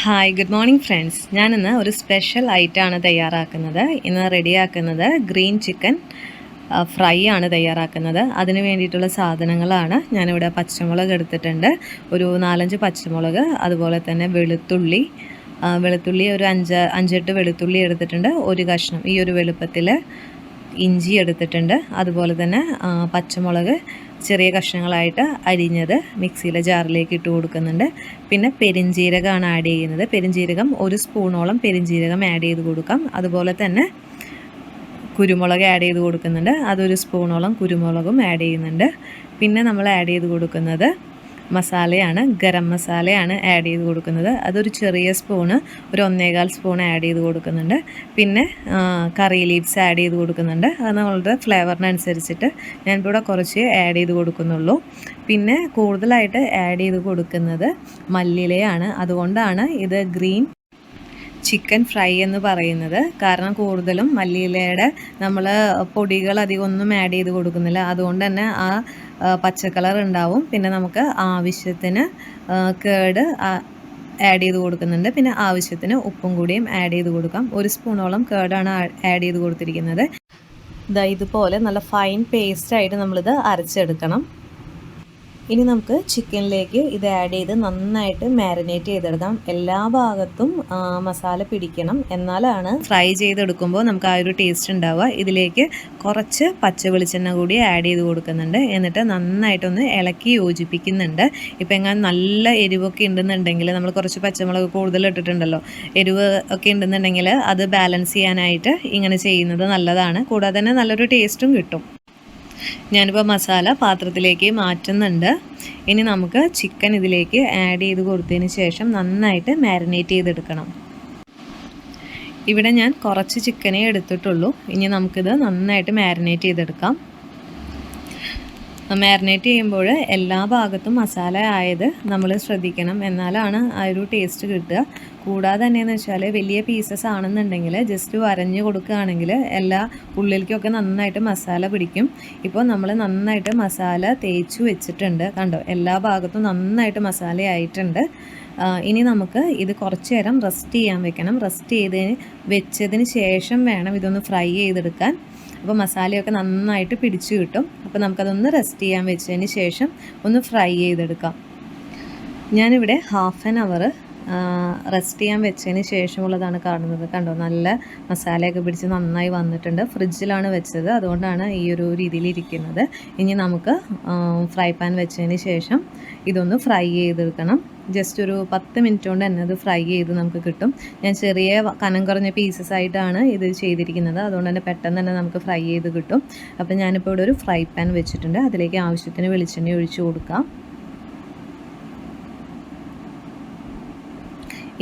Hi good morning friends ഞാനിന്ന് ഒരു special ഐറ്റമാണ് തയ്യാറാക്കുന്നത്. ഇന്ന് റെഡിയാക്കുന്നത് ഗ്രീൻ ചിക്കൻ ഫ്രൈ ആണ് തയ്യാറാക്കുന്നത്. അതിന് വേണ്ടിയിട്ടുള്ള സാധനങ്ങളാണ് ഞാനിവിടെ പച്ചമുളക് എടുത്തിട്ടുണ്ട്. ഒരു നാലഞ്ച് പച്ചമുളക് അതുപോലെ തന്നെ വെളുത്തുള്ളി വെളുത്തുള്ളി ഒരു അഞ്ച് അഞ്ചെട്ട് വെളുത്തുള്ളി എടുത്തിട്ടുണ്ട്. ഒരു കഷ്ണം ഈ ഒരു വലുപ്പത്തിൽ ഇഞ്ചി എടുത്തിട്ടുണ്ട്. അതുപോലെ തന്നെ പച്ചമുളക് ചെറിയ കഷ്ണങ്ങളായിട്ട് അരിഞ്ഞത് മിക്സിയിലെ ജാറിലേക്ക് ഇട്ട് കൊടുക്കുന്നുണ്ട്. പിന്നെ പെരിഞ്ജീരകമാണ് ആഡ് ചെയ്യുന്നത്. പെരിഞ്ജീരകം ഒരു സ്പൂണോളം പെരിഞ്ജീരകം ആഡ് ചെയ്ത് കൊടുക്കാം. അതുപോലെ തന്നെ കുരുമുളക് ആഡ് ചെയ്ത് കൊടുക്കുന്നുണ്ട്. അതൊരു സ്പൂണോളം കുരുമുളകും ആഡ് ചെയ്യുന്നുണ്ട്. പിന്നെ നമ്മൾ ആഡ് ചെയ്ത് കൊടുക്കുന്നത് മസാലയാണ് ഗരം മസാലയാണ് ആഡ് ചെയ്ത് കൊടുക്കുന്നത്. അതൊരു ചെറിയ സ്പൂണ് ഒരു ഒന്നേകാൽ സ്പൂൺ ആഡ് ചെയ്ത് കൊടുക്കുന്നുണ്ട്. പിന്നെ കറി ലീവ്സ് ആഡ് ചെയ്ത് കൊടുക്കുന്നുണ്ട്. അത് നമ്മളുടെ ഫ്ലേവറിനനുസരിച്ചിട്ട് ഞാനിപ്പോൾ ഇവിടെ കുറച്ച് ആഡ് ചെയ്ത് കൊടുക്കുന്നുള്ളൂ. പിന്നെ കൂടുതലായിട്ട് ആഡ് ചെയ്ത് കൊടുക്കുന്നത് മല്ലിയിലയാണ്. അതുകൊണ്ടാണ് ഇത് ഗ്രീൻ ചിക്കൻ ഫ്രൈ എന്ന് പറയുന്നത്. കാരണം കൂടുതലും മല്ലിയിലയുടെ നമ്മൾ പൊടികൾ അധികം ഒന്നും ആഡ് ചെയ്ത് കൊടുക്കുന്നില്ല. അതുകൊണ്ട് തന്നെ ആ പച്ചക്കളർ പച്ച കളർ ഉണ്ടാവും. പിന്നെ നമുക്ക് ആവശ്യത്തിന് കേട് ആഡ് ചെയ്ത് കൊടുക്കുന്നുണ്ട്. പിന്നെ ആവശ്യത്തിന് ഉപ്പും കൂടിയും ആഡ് ചെയ്ത് കൊടുക്കാം. ഒരു സ്പൂണോളം കേടാണ് ആഡ് ചെയ്ത് കൊടുത്തിരിക്കുന്നത്. ഇതുപോലെ നല്ല ഫൈൻ പേസ്റ്റായിട്ട് നമ്മളിത് അരച്ചെടുക്കണം. ഇനി നമുക്ക് ചിക്കനിലേക്ക് ഇത് ആഡ് ചെയ്ത് നന്നായിട്ട് മാരിനേറ്റ് ചെയ്തെടുക്കാം. എല്ലാ ഭാഗത്തും മസാല പിടിക്കണം. എന്നാലാണ് ഫ്രൈ ചെയ്തെടുക്കുമ്പോൾ നമുക്ക് ആ ഒരു ടേസ്റ്റ് ഉണ്ടാവുക. ഇതിലേക്ക് കുറച്ച് പച്ച വെളിച്ചെണ്ണ കൂടി ആഡ് ചെയ്ത് കൊടുക്കുന്നുണ്ട്. എന്നിട്ട് നന്നായിട്ടൊന്ന് ഇളക്കി യോജിപ്പിക്കുന്നുണ്ട്. ഇപ്പം എങ്ങനെ നല്ല എരിവൊക്കെ ഉണ്ടെന്നുണ്ടെങ്കിൽ നമ്മൾ കുറച്ച് പച്ചമുളക് കൂടുതൽ ഇട്ടിട്ടുണ്ടല്ലോ. എരിവ് ഒക്കെ ഉണ്ടെന്നുണ്ടെങ്കിൽ അത് ബാലൻസ് ചെയ്യാനായിട്ട് ഇങ്ങനെ ചെയ്യുന്നത് നല്ലതാണ്. കൂടാതെ തന്നെ നല്ലൊരു ടേസ്റ്റും കിട്ടും. ഞാനിപ്പോൾ മസാല പാത്രത്തിലേക്ക് മാറ്റുന്നുണ്ട്. ഇനി നമുക്ക് ചിക്കൻ ഇതിലേക്ക് ആഡ് ചെയ്ത് കൊടുത്തതിന് ശേഷം നന്നായിട്ട് മാരിനേറ്റ് ചെയ്തെടുക്കണം. ഇവിടെ ഞാൻ കുറച്ച് ചിക്കനേ എടുത്തിട്ടുള്ളൂ. ഇനി നമുക്കിത് നന്നായിട്ട് മാരിനേറ്റ് ചെയ്തെടുക്കാം. മാരിനേറ്റ് ചെയ്യുമ്പോൾ എല്ലാ ഭാഗത്തും മസാല ആയത് നമ്മൾ ശ്രദ്ധിക്കണം. എന്നാലാണ് ആ ഒരു ടേസ്റ്റ് കിട്ടുക. കൂടാതെ തന്നെയെന്ന് വെച്ചാൽ വലിയ പീസസ് ആണെന്നുണ്ടെങ്കിൽ ജസ്റ്റ് വരഞ്ഞ് കൊടുക്കുകയാണെങ്കിൽ എല്ലാ ഉള്ളിലേക്കൊക്കെ നന്നായിട്ട് മസാല പിടിക്കും. ഇപ്പോൾ നമ്മൾ നന്നായിട്ട് മസാല തേച്ചു വെച്ചിട്ടുണ്ട്. കണ്ടോ? എല്ലാ ഭാഗത്തും നന്നായിട്ട് മസാല ആയിട്ടുണ്ട്. ഇനി നമുക്ക് ഇത് കുറച്ച് നേരം റെസ്റ്റ് ചെയ്യാൻ വെക്കണം. റെസ്റ്റ് ചെയ്തതിന് വെച്ചതിന് ശേഷം വേണം ഇതൊന്ന് ഫ്രൈ ചെയ്തെടുക്കാൻ. അപ്പോൾ മസാലയൊക്കെ നന്നായിട്ട് പിടിച്ചു കിട്ടും. അപ്പോൾ നമുക്കതൊന്ന് റെസ്റ്റ് ചെയ്യാൻ വെച്ചതിന് ശേഷം ഒന്ന് ഫ്രൈ ചെയ്തെടുക്കാം. ഞാനിവിടെ ഹാഫ് ആൻ അവർ റെസ്റ്റ് ചെയ്യാൻ വെച്ചതിന് ശേഷമുള്ളതാണ് കാണുന്നത്. കണ്ടോ നല്ല മസാലയൊക്കെ പിടിച്ച് നന്നായി വന്നിട്ടുണ്ട്. ഫ്രിഡ്ജിലാണ് വെച്ചത്. അതുകൊണ്ടാണ് ഈ ഒരു രീതിയിൽ ഇരിക്കുന്നത്. ഇനി നമുക്ക് ഫ്രൈ പാൻ വെച്ചതിന് ശേഷം ഇതൊന്ന് ഫ്രൈ ചെയ്തെടുക്കണം. ജസ്റ്റ് ഒരു പത്ത് മിനിറ്റ് കൊണ്ട് തന്നെ അത് ഫ്രൈ ചെയ്ത് നമുക്ക് കിട്ടും. ഞാൻ ചെറിയ കനം കുറഞ്ഞ പീസസ് ആയിട്ടാണ് ഇത് ചെയ്തിരിക്കുന്നത്. അതുകൊണ്ട് തന്നെ പെട്ടെന്ന് തന്നെ നമുക്ക് ഫ്രൈ ചെയ്ത് കിട്ടും. അപ്പോൾ ഞാനിപ്പോൾ ഇവിടെ ഒരു ഫ്രൈ പാൻ വെച്ചിട്ടുണ്ട്. അതിലേക്ക് ആവശ്യത്തിന് വെളിച്ചെണ്ണ ഒഴിച്ച് കൊടുക്കാം.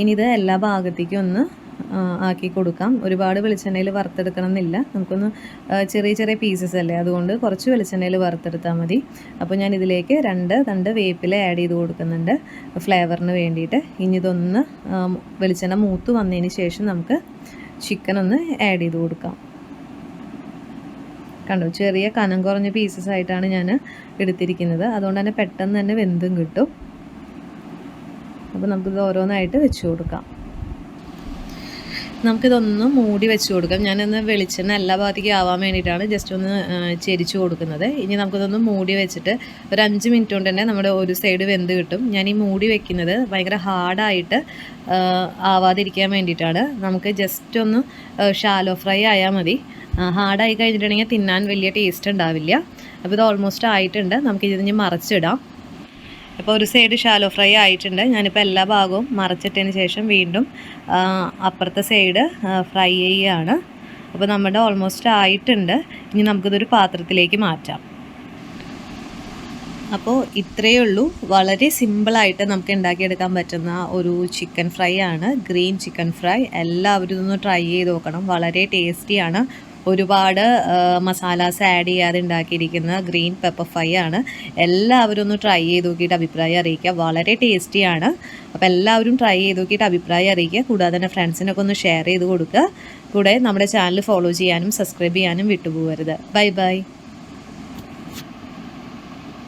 ഇനി ഇത് എല്ലാ ഭാഗത്തേക്കും ഒന്ന് ആക്കി കൊടുക്കാം. ഒരുപാട് വെളിച്ചെണ്ണയിൽ വറുത്തെടുക്കണം എന്നില്ല നമുക്കൊന്ന് ചെറിയ ചെറിയ പീസസ് അല്ലേ? അതുകൊണ്ട് കുറച്ച് വെളിച്ചെണ്ണയിൽ വറുത്തെടുത്താൽ മതി. അപ്പോൾ ഞാൻ ഇതിലേക്ക് രണ്ട് തണ്ട് വേപ്പില ആഡ് ചെയ്ത് കൊടുക്കുന്നുണ്ട്. ഫ്ലേവറിന് വേണ്ടിയിട്ട്. ഇനി ഇതൊന്ന് വെളിച്ചെണ്ണ മൂത്ത് വന്നതിന് ശേഷം നമുക്ക് ചിക്കൻ ഒന്ന് ആഡ് ചെയ്ത് കൊടുക്കാം. കണ്ടു? ചെറിയ കനം കുറഞ്ഞ പീസസ് ആയിട്ടാണ് ഞാൻ എടുത്തിരിക്കുന്നത്. അതുകൊണ്ട് തന്നെ പെട്ടെന്ന് തന്നെ വെന്തും കിട്ടും. അപ്പോൾ നമുക്കിത് ഓരോന്നായിട്ട് വെച്ച് കൊടുക്കാം. നമുക്കിതൊന്ന് മൂടി വെച്ച് കൊടുക്കാം. ഞാനൊന്ന് വെളിച്ചെണ്ണ എല്ലാ ഭാഗത്തേക്കും ആവാൻ വേണ്ടിയിട്ടാണ് ജസ്റ്റ് ഒന്ന് ചെരിച്ച് കൊടുക്കുന്നത്. ഇനി നമുക്കിതൊന്ന് മൂടി വെച്ചിട്ട് ഒരു അഞ്ച് മിനിറ്റ് കൊണ്ട് തന്നെ നമ്മുടെ ഒരു സൈഡ് വെന്ത് കിട്ടും. ഞാൻ ഈ മൂടി വെക്കുന്നത് ഭയങ്കര ഹാർഡായിട്ട് ആവാതിരിക്കാൻ വേണ്ടിയിട്ടാണ്. നമുക്ക് ജസ്റ്റ് ഒന്ന് ഷാലോ ഫ്രൈ ആയാൽ മതി. ഹാർഡായി കഴിഞ്ഞിട്ടുണ്ടെങ്കിൽ തിന്നാൻ വലിയ ടേസ്റ്റ് ഉണ്ടാവില്ല. അപ്പോൾ ഇത് ഓൾമോസ്റ്റ് ആയിട്ടുണ്ട്. നമുക്കിതിന് മറച്ചിടാം. അപ്പോൾ ഒരു സൈഡ് ഷാലോ ഫ്രൈ ആയിട്ടുണ്ട്. ഞാനിപ്പോൾ എല്ലാ ഭാഗവും മറച്ചിട്ടതിന് ശേഷം വീണ്ടും അപ്പുറത്തെ സൈഡ് ഫ്രൈ ചെയ്യുകയാണ് അപ്പോൾ നമ്മുടെ ഓൾമോസ്റ്റ് ആയിട്ടുണ്ട്. ഇനി നമുക്കിതൊരു പാത്രത്തിലേക്ക് മാറ്റാം. അപ്പോൾ ഇത്രയേ ഉള്ളൂ. വളരെ സിമ്പിളായിട്ട് നമുക്ക് ഉണ്ടാക്കിയെടുക്കാൻ പറ്റുന്ന ഒരു ചിക്കൻ ഫ്രൈ ആണ്. ഗ്രീൻ ചിക്കൻ ഫ്രൈ എല്ലാവരും ഇതൊന്ന് ട്രൈ ചെയ്ത് നോക്കണം. വളരെ ടേസ്റ്റിയാണ് ഒരുപാട് മസാലാസ് ആഡ് ചെയ്യാതെ ഉണ്ടാക്കിയിരിക്കുന്ന ഗ്രീൻ പെപ്പർ ഫ്രൈ ആണ്. എല്ലാവരും ഒന്ന് ട്രൈ ചെയ്ത് നോക്കിയിട്ട് അഭിപ്രായം അറിയിക്കുക. വളരെ ടേസ്റ്റിയാണ് അപ്പോൾ എല്ലാവരും ട്രൈ ചെയ്ത് നോക്കിയിട്ട് അഭിപ്രായം അറിയിക്കുക. കൂടാതെ തന്നെ ഫ്രണ്ട്സിനൊക്കെ ഒന്ന് ഷെയർ ചെയ്ത് കൊടുക്കുക. കൂടെ നമ്മുടെ ചാനൽ ഫോളോ ചെയ്യാനും സബ്സ്ക്രൈബ് ചെയ്യാനും വിട്ടുപോകരുത്. Bye bye